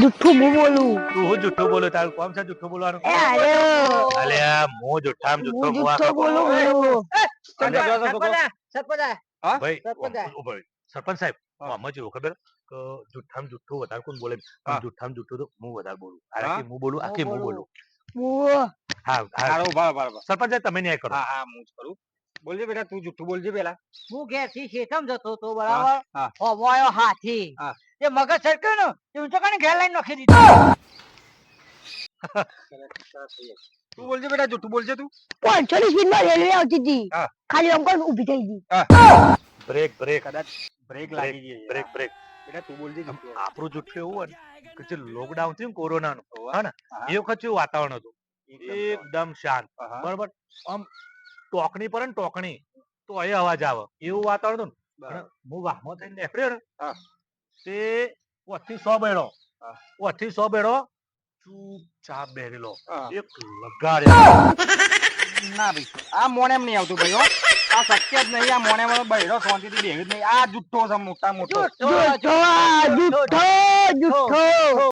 જુઠ્ઠું હું બોલું. તું હું જુઠ્ઠું બોલું? તારું કોમ છે જુઠ્ઠું બોલવાનું? એ અરે અલે આ હું જુઠ્ઠામ જુઠ્ઠો હું હું આ જુઠ્ઠો બોલું. બોલું અને- સરપંચ સાહેબ હા. આમાં જેવું ખબર? કે જુઠ્ઠામ જુઠ્ઠું વધારે કોણ બોલે? હા. જુઠ્ઠામ જુઠ્ઠું તો હું વધારે બોલું. હા? આખી હું બોલું આખી હું બોલું. હું. હા હા. ઊભા. સરપંચ સાહેબ તમે ન્યાય કરો. હા હા હું જ કરું. બોલજે બેટા તું જુઠ્ઠું બોલજે પેલા. હું ઘેરથી શેતમ જતો હતો બરાબર? હા. આવ્યો હાથી. એ મગજ સરક્યો ને એ ઊંચો કાને ઘેર લાઈન નાખી દીધો. તું બોલજે બેટા જુઠ્ઠું બોલજે તું. ની સ્પીડમાં રેલવે આવતી હતી. ખાલી કરીને ઊભી થઈ ગઈ. બ્રેક બ્રેક કદાચ બ્રેક લાગી ગઈ. બ્રેક બ્રેક બેટા તું બોલજે આપણું જુઠ્ઠું એવું હોય કે જે લોકડાઉન થયું કોરોના નું હા ને. એ વખત વાતાવરણ હતું. એકદમ શાંત. બરોબર? આમ ટોકણી પર ને ટોકણી. તો એ અવાજ આવે. એવું વાતાવરણ હતું હું વાહમાં થઈને નીકળ્યો ને તે ઓથી સો બેડો. ઓથી સો બેડો ચૂપચાપ બેરેલો એક લગાડ્યો. ના ભાઈ આ મોને એમ નહીં આવતું ભાઈ હો. આ શક્ય જ નહીં આ મોને માં બૈરો શાંતિથી બેહ્યું જ નહીં. આ જુઠ્ઠો છે મોટા મોટો. જુઠ્ઠો જુઠ્ઠો જુઠ્ઠો